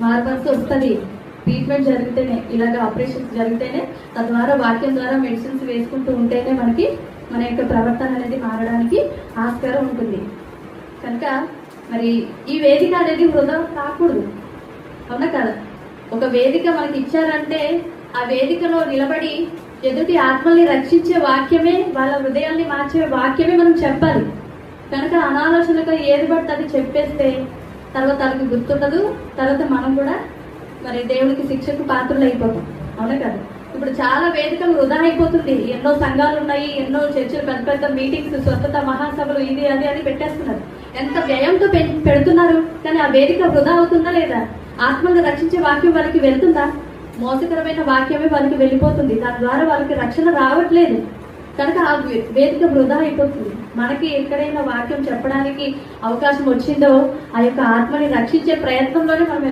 మారవలసి వస్తుంది. ట్రీట్మెంట్ జరిగితేనే ఇలాగ ఆపరేషన్స్ జరిగితేనే తద్వారా వాక్యం ద్వారా మెడిసిన్స్ వేసుకుంటూ ఉంటేనే మనకి మన యొక్క ప్రవర్తన అనేది మారడానికి ఆస్కారం ఉంటుంది. కనుక మరి ఈ వేదిక అనేది వృధా కాకూడదు అవునా కదా? ఒక వేదిక మనకి ఇచ్చారంటే ఆ వేదికలో నిలబడి ఎదుటి ఆత్మల్ని రక్షించే వాక్యమే వాళ్ళ హృదయాల్ని మార్చే వాక్యమే మనం చెప్పాలి. కనుక అనాలోచనగా ఏది పడితే అది చెప్పేస్తే తర్వాత వాళ్ళకి గుర్తుండదు తర్వాత మనం కూడా మరి దేవునికి శిక్షకు పాత్రలు అయిపోతాం అవునా కదా? ఇప్పుడు చాలా వేదికలు వృధా అయిపోతుంది. ఎన్నో సంఘాలు ఉన్నాయి ఎన్నో చర్చలు పెద్ద పెద్ద మీటింగ్స్ స్వచ్ఛత మహాసభలు ఇది అది అని పెట్టేస్తున్నారు. ఎంత వ్యయంతో పె- పెడుతున్నారు? కానీ ఆ వేదిక వృధా అవుతుందా లేదా? ఆత్మను రక్షించే వాక్యం వాళ్ళకి వెళ్తుందా? మోసకరమైన వాక్యమే వాళ్ళకి వెళ్ళిపోతుంది. దాని ద్వారా వాళ్ళకి రక్షణ రావట్లేదు. కనుక ఆ వే- వేదిక వృధా అయిపోతుంది. మనకి ఎక్కడైనా వాక్యం చెప్పడానికి అవకాశం వచ్చిందో ఆ యొక్క ఆత్మని రక్షించే ప్రయత్నంలోనే మనం